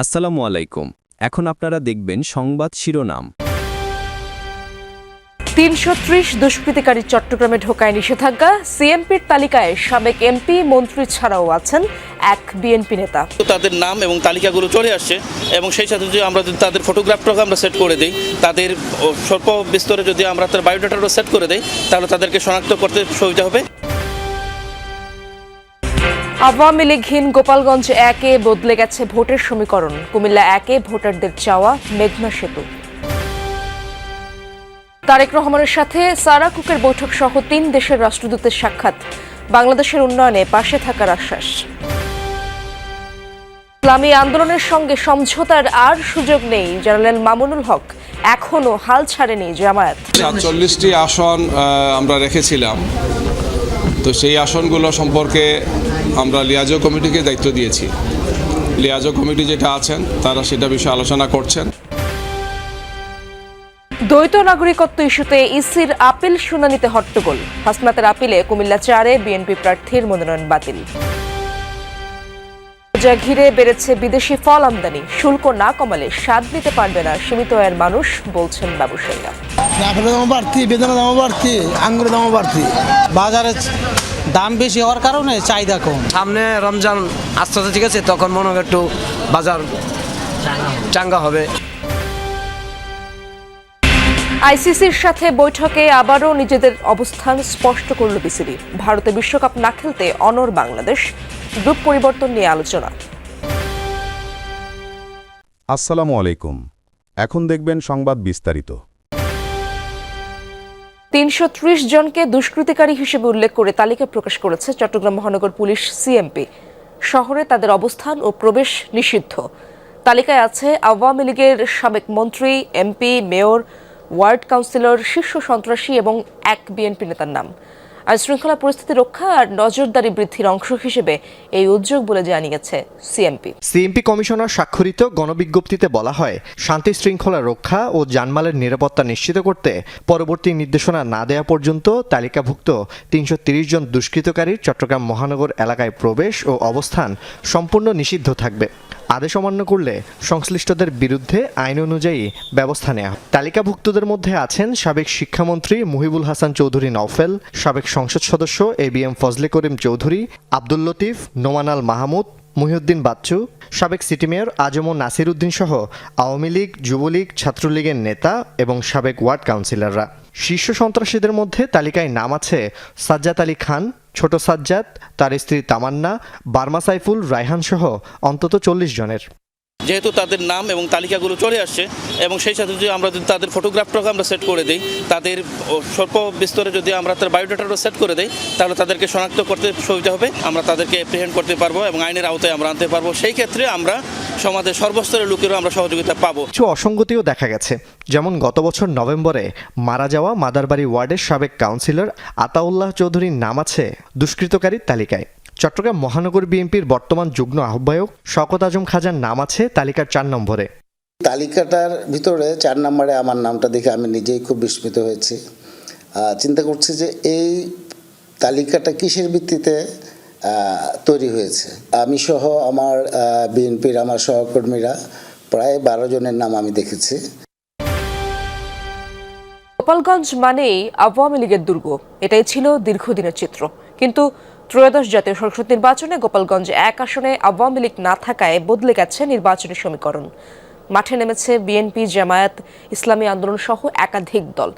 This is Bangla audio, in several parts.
আসসালামু আলাইকুম। এখন আপনারা দেখবেন সংবাদ শিরোনাম। তিনশো ত্রিশ দুষ্কৃতিকারী চট্টগ্রামে ঢোকায় নিষেধাজ্ঞা। সিএমপির তালিকায় সাবেক এমপি মন্ত্রী ছাড়াও আছেন এক বিএনপি নেতা। তো তাদের নাম এবং তালিকাগুলো চলে আসছে এবং সেই সাথে যদি আমরা যদি তাদের ফটোগ্রাফটাকে আমরা সেট করে দিই তাদের স্বল্প বিস্তরে যদি আমরা তার বায়োডাটারও সেট করে দিই তাহলে তাদেরকে শনাক্ত করতে সুবিধা হবে। আওয়ামী লীগহীন গোপালগঞ্জ একে বদলে গেছে ভোটের সমীকরণ। কুমিল্লা একে ভোটারদের চাওয়া মেঘনা সেতু। তারেক রহমানের সাথে সারা কুকের বৈঠক সহ তিন দেশের রাষ্ট্রদূতের সাক্ষাৎ। বাংলাদেশের উন্নয়নে পাশে থাকার আশ্বাস। ইসলামী আন্দোলনের সঙ্গে সমঝোতার আর সুযোগ নেই জানালেন মামুনুল হক। এখনও হাল ছাড়েনি জামায়াত। সাতচল্লিশটি আসন আমরা রেখেছিলাম। তো সেই আসনগুলো সম্পর্কে আমরা লিয়াজো কমিটিকে দায়িত্ব দিয়েছি। লিয়াজো কমিটি যেটা আছেন তারা সেটা বিষয়ে আলোচনা করছেন। দ্বৈত নাগরিকত্ব ইস্যুতে ইসির আপিল শুনানিতে হট্টগোল। হাসনাতের আপিলে কুমিল্লা চারে বিএনপি প্রার্থীর মনোনয়ন বাতিল। যা ঘিরে বেড়েছে বিদেশি ফল আমদানি। শুল্ক না কমালে স্বাদ নিতে পারবে না সীমিত আয়ের মানুষ বলছেন ব্যবসায়ীরা আপেলের দামও বাড়তি বেদানার দামও বাড়তি আঙ্গুরের দামও বাড়তি। বাজারে দাম বেশি হওয়ার কারণে চাহিদা কম। সামনে রমজান আস্তে আস্তে ঠিক আছে তখন মনে হয় একটু বাজার চাঙ্গা হবে। আইসিসির সাথে বৈঠকে আবারও নিজেদের অবস্থান স্পষ্ট করল বিসিবি। ভারতে বিশ্বকাপ না খেলতে অনর বাংলাদেশ। গ্রুপ পরিবর্তন নিয়ে আলোচনা। আসসালামু আলাইকুম। এখন দেখবেন সংবাদ বিস্তারিত। তিনশো ত্রিশ জনকে দুষ্কৃতিকারী হিসেবে উল্লেখ করে তালিকা প্রকাশ করেছে চট্টগ্রাম মহানগর পুলিশ সিএমপি। শহরে তাদের অবস্থান ও প্রবেশ নিষিদ্ধ। তালিকায় আছে আওয়ামী লীগের সাবেক মন্ত্রী, এমপি, মেয়র, ওয়ার্ড কাউন্সিলর, শীর্ষ সন্ত্রাসী এবং এক বিএনপি নেতার নাম। আইন শৃঙ্খলা পরিস্থিতি রক্ষা আর নজরদারি বৃদ্ধির অংশ হিসেবে এই উদ্যোগ বলে জানিয়েছে সিএমপি। সিএমপি কমিশনার স্বাক্ষরিত গণবিজ্ঞপ্তিতে বলা হয়, শান্তি শৃঙ্খলা রক্ষা ও জানমালের নিরাপত্তা নিশ্চিত করতে পরবর্তী নির্দেশনা না দেয়া পর্যন্ত তালিকাভুক্ত তিনশো তিরিশ জন দুষ্কৃতকারীর চট্টগ্রাম মহানগর এলাকায় প্রবেশ ও অবস্থান সম্পূর্ণ নিষিদ্ধ থাকবে। আদেশ অমান্য করলে সংশ্লিষ্টদের বিরুদ্ধে আইন অনুযায়ী ব্যবস্থা নেওয়া তালিকাভুক্তদের মধ্যে আছেন সাবেক শিক্ষামন্ত্রী মুহিবুল হাসান চৌধুরী নওফেল, সাবেক সংসদ সদস্য A B M Fazle Karim Chowdhury, Abdul Latif নোমানাল Mahmud, Mohiuddin Bachchu, সাবেক সিটি মেয়র আজম নাসির উদ্দিন সহ আওয়ামী লীগ, যুবলীগ, ছাত্রলীগের নেতা এবং সাবেক ওয়ার্ড কাউন্সিলররা। শীর্ষ সন্ত্রাসীদের মধ্যে তালিকায় নাম আছে সাজ্জাদ আলী খান, ছোট সাজ্জাদ, তার স্ত্রী তামান্না, বার্মা সাইফুল, রায়হান সহ অন্তত চল্লিশ জনের। যেহেতু তাদের নাম এবং তালিকাগুলো চলে আসছে এবং সেই সাথে যদি আমরা যদি তাদের ফটোগ্রাফটাকে আমরা সেট করে দিই, তাদের স্বল্প বিস্তরে যদি আমরা তার বায়োডাটারও সেট করে দিই, তাহলে তাদেরকে শনাক্ত করতে সুবিধা হবে, আমরা তাদেরকে প্রেহেন্ট করতে পারব এবং আইনের আওতায় আমরা আনতে পারব। সেই ক্ষেত্রে আমরা সমাজের সর্বস্তরের লোকেরও আমরা সহযোগিতা পাবো। কিছু অসঙ্গতিও দেখা গেছে, যেমন গত বছর নভেম্বরে মারা যাওয়া মাদারবাড়ি ওয়ার্ডের সাবেক কাউন্সিলর আতাউল্লাহ চৌধুরীর নাম আছে দুষ্কৃতকারীর তালিকায়। চট্টগ্রাম মহানগর বিএনপির বর্তমান যুগ্ম আহ্বায়ক শকত আজম খাজার নাম আছে তালিকার চার নম্বরে। তালিকাটার ভিতরে চার নম্বরে আমার নামটা দেখে আমি নিজেই খুব বিস্মিত হয়েছি। চিন্তা করছি যে এই তালিকাটা কিসের ভিত্তিতে তৈরি হয়েছে? আমি সহ আমার বিএনপির আমার সহকর্মীরা প্রায় বারো জনের নাম আমি দেখেছি। গোপালগঞ্জ মানেই আওয়ামী লীগের দুর্গ। এটাই ছিল দীর্ঘদিনের চিত্র। কিন্তু ত্রয়োদশ জাতীয় সংসদ নির্বাচনে গোপালগঞ্জ এক আসনে আওয়ামী লীগ না থাকায় বদলে গেছে নির্বাচনী সমীকরণ। মাঠে নেমেছে বিএনপি, জামায়াত, ইসলামী আন্দোলন সহ একাধিক দল।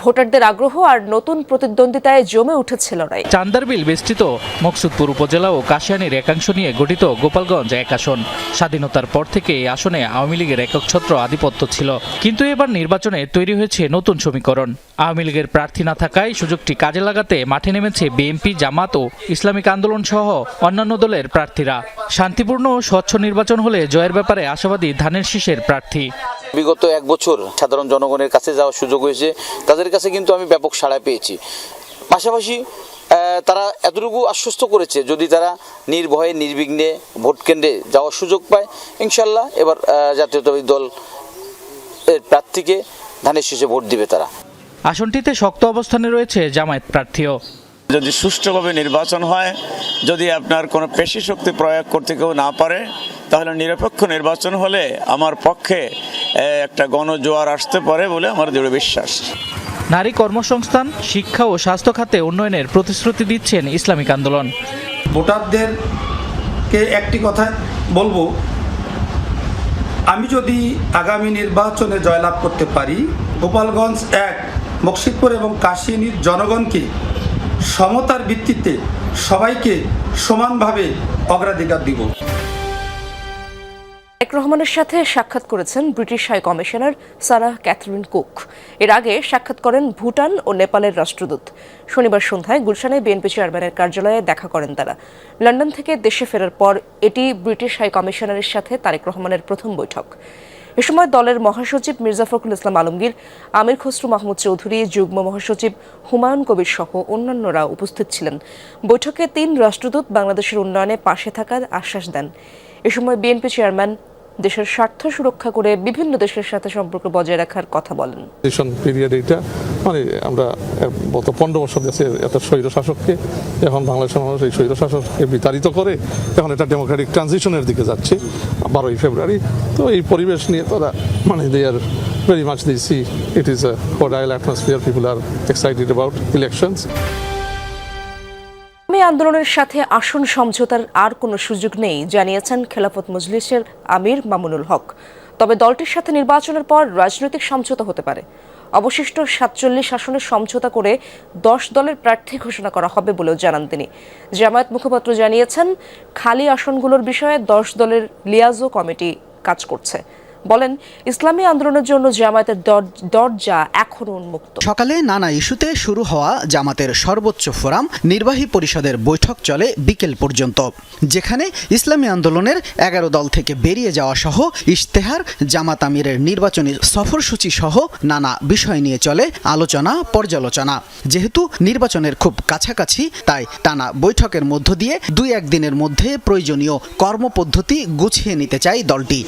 ভোটারদের আগ্রহ আর নতুন প্রতিদ্বন্দ্বিতায় জমে উঠেছে লড়াই। চান্দারবিল বেষ্টিত মকসুদপুর উপজেলা ও কাশিয়ানির একাংশ নিয়ে গঠিত গোপালগঞ্জ এক আসন। স্বাধীনতার পর থেকে এই আসনে আওয়ামী লীগের একচ্ছত্র আধিপত্য ছিল। কিন্তু এবার নির্বাচনে তৈরি হয়েছে নতুন সমীকরণ। আওয়ামী লীগের প্রার্থী না থাকায় সুযোগটি কাজে লাগাতে মাঠে নেমেছে বিএনপি জামাত ও ইসলামিক আন্দোলন সহ অন্যান্য দলের প্রার্থীরা। শান্তিপূর্ণ ও স্বচ্ছ নির্বাচন হলে জয়ের ব্যাপারে আশাবাদী ধানের শীষের প্রার্থী। বিগত এক বছর সাধারণ জনগণের কাছে যাওয়ার সুযোগ হয়েছে। তাদের কাছে কিন্তু আমি ব্যাপক সাড়া পেয়েছি। পাশাপাশি তারা এতটুকু আশ্বস্ত করেছে যদি তারা নির্ভয়ে নির্বিঘ্নে ভোট কেন্দ্রে যাওয়ার সুযোগ পায় ইনশাল্লাহ এবার জাতীয়তাবাদী দল এর প্রার্থীকে ধানের শীষে ভোট দিবে তারা। আসনটিতে শক্ত অবস্থানে রয়েছে জামায়াত প্রার্থীও। যদি সুষ্ঠুভাবে নির্বাচন হয় যদি আপনার কোনো পেশি শক্তি প্রয়োগ করতে কেউ না পারে তাহলে নিরপেক্ষ নির্বাচন হলে আমার পক্ষে একটা গণজোয়ার আসতে পারে বলে আমার দৃঢ় বিশ্বাস। নারী কর্মসংস্থান, শিক্ষা ও স্বাস্থ্য খাতে উন্নয়নের প্রতিশ্রুতি দিচ্ছেন ইসলামিক আন্দোলন। ভোটারদেরকে একটি কথা বলব, আমি যদি আগামী নির্বাচনে জয়লাভ করতে পারি, গোপালগঞ্জ এক, মকসিদপুর এবং কাশিনীর জনগণকে সমতার ভিত্তিতে সবাইকে সমানভাবে অগ্রাধিকার দিব। রহমানের সাথে সাক্ষাৎ করেছেন British high commissioner Sarah Catherine Cook. এর আগে সাক্ষাৎ করেন ভুটান ও নেপালের রাষ্ট্রদূত। শনিবার সন্ধ্যায় গুলশানে বিএনপি চেয়ারম্যানের কার্যালয়ে দেখা করেন তারা। লন্ডন থেকে দেশে ফেরার পর এটি ব্রিটিশ হাই কমিশনারের সাথে তারেক রহমানের প্রথম বৈঠক। এ সময় দলের মহাসচিব মির্জা ফখরুল ইসলাম আলমগীর, আমির খসরু মাহমুদ চৌধুরী, যুগ্ম মহাসচিব হুমায়ুন কবির সহ অন্যান্যরা উপস্থিত ছিলেন। বৈঠকে তিন রাষ্ট্রদূত বাংলাদেশের উন্নয়নে পাশে থাকার আশ্বাস দেন। এ সময় বিএনপি চেয়ারম্যান দেশের স্বার্থ সুরক্ষা করে বিভিন্ন দেশের সাথে সম্পর্ক বজায় রাখার কথা বলেন। পিরিয়ড এটা মানে আমরা গত পনেরো বছর গেছে এত স্বৈর শাসককে, এখন বাংলাদেশের মানুষ এই স্বৈর শাসককে বিতাড়িত করে, এখন এটা ডেমোক্রেটিক ট্রানজিশনের দিকে যাচ্ছে, বারোই ফেব্রুয়ারি। তো এই পরিবেশ নিয়ে তারা মানে they are very much the see it is a cordial atmosphere people are excited about elections আন্দোলনের সাথে আসন সমঝোতার আর কোনো সুযোগ নেই, জানিয়েছেন খেলাফত মজলিসের আমির মামুনুল হক। তবে দলটির সাথে নির্বাচনের পর রাজনৈতিক সমঝোতা হতে পারে। অবশিষ্ট সাতচল্লিশ আসনের সমঝোতা করে দশ দলের প্রার্থী ঘোষণা করা হবে বলেও জানান তিনি। জামায়াত মুখপাত্র জানিয়েছেন, খালি আসনগুলোর বিষয়ে দশ দলের লিয়াজো কমিটি কাজ করছে। বলেন, ইসলামী আন্দোলনের জন্য জামায়াতের দর- দরজা এখনও উন্মুক্ত। সকালে নানা ইস্যুতে শুরু হওয়া জামাতের সর্বোচ্চ ফোরাম নির্বাহী পরিষদের বৈঠক চলে বিকেল পর্যন্ত, যেখানে ইসলামী আন্দোলনের এগারো দল থেকে বেরিয়ে যাওয়া সহ ইশতেহার, জামাত আমিরের নির্বাচনী সফরসূচি সহ নানা বিষয় নিয়ে চলে আলোচনা, পর্যালোচনা। যেহেতু নির্বাচনের খুব কাছাকাছি, তাই টানা বৈঠকের মধ্য দিয়ে দুই একদিনের মধ্যে প্রয়োজনীয় কর্মপদ্ধতি গুছিয়ে নিতে চায় দলটি।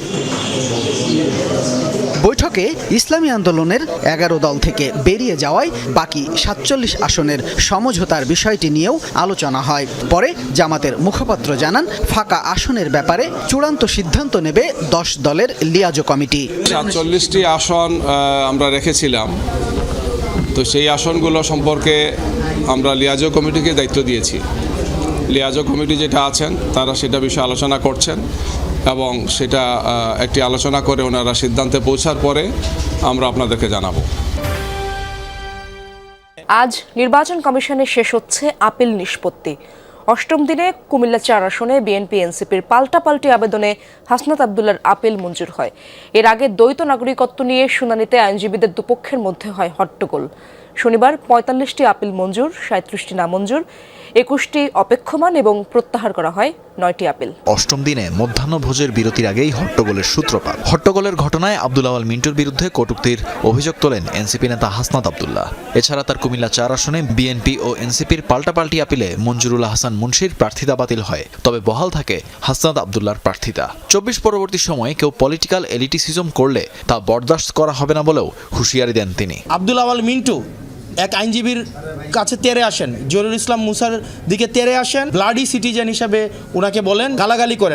বৈঠকে ইসলামী আন্দোলনের এগারো দল থেকে বেরিয়ে যাওয়ায় বাকি সাতচল্লিশ আসনের সমঝোতার বিষয়টি নিয়েও আলোচনা হয়। পরে জামাতের মুখপাত্র জানান, ফাঁকা আসনের ব্যাপারে চূড়ান্ত সিদ্ধান্ত নেবে দশ দলের লিয়াজো কমিটি। সাতচল্লিশটি আসন আমরা রেখেছিলাম। তো সেই আসনগুলো সম্পর্কে আমরা লিয়াজো কমিটিকে দায়িত্ব দিয়েছি। লিয়াজো কমিটি যেটা আছেন, তারা সেটা বিষয়ে আলোচনা করছেন। এবং সেটা একটি আলোচনা করে ওনারা সিদ্ধান্তে পৌঁছার পরে আমরা আপনাদেরকে জানাব। আজ নির্বাচন কমিশনে শেষ হচ্ছে আপিল নিষ্পত্তি। অষ্টম দিনে কুমিল্লা চার আসনে বিএনপি, এনসিপির পাল্টাপাল্টি আবেদনে হাসনাত আবদুল্লার আপিল মঞ্জুর হয়। এর আগে দ্বৈত নাগরিকত্ব নিয়ে শুনানিতে আইনজীবীদের দুপক্ষের মধ্যে হয় হট্টগোল। শনিবার পঁয়তাল্লিশটি আপিল মঞ্জুর সাঁত্রিশটি নামঞ্জুর একুশটি অপেক্ষমান এবং প্রত্যাহার করা হয় নয়টি আপিল। অষ্টম দিনে মধ্যাহ্নভোজের বিরতির আগেই হট্টগোলের সূত্রপাত। হট্টগোলের ঘটনায় আব্দুল আওয়াল মিন্টুর বিরুদ্ধে কটুক্তির অভিযোগ তোলেন এনসিপি নেতা হাসনাত আবদুল্লাহ। এছাড়া তার কুমিল্লা চার আসনে বিএনপি ও এনসিপির পাল্টাপাল্টি আপিলে মঞ্জুরুল হাসান মুন্সির প্রার্থিতা বাতিল হয়। তবে বহাল থাকে হাসনাত আবদুল্লাহর প্রার্থিতা। চব্বিশ পরবর্তী সময়ে কেউ পলিটিক্যাল এলিটিসিজম করলে তা বরদাস্ত করা হবে না বলেও হুঁশিয়ারি দেন তিনি। আব্দুল আওয়াল মিন্টু এক আইনজীবীর কাছে তেরে আসেন। জরুল ইসলাম মুসার দিকে তেরে আসেন। ব্লাডি সিটিজেন হিসাবে ওনাকে বলেন, গালাগালি করেন।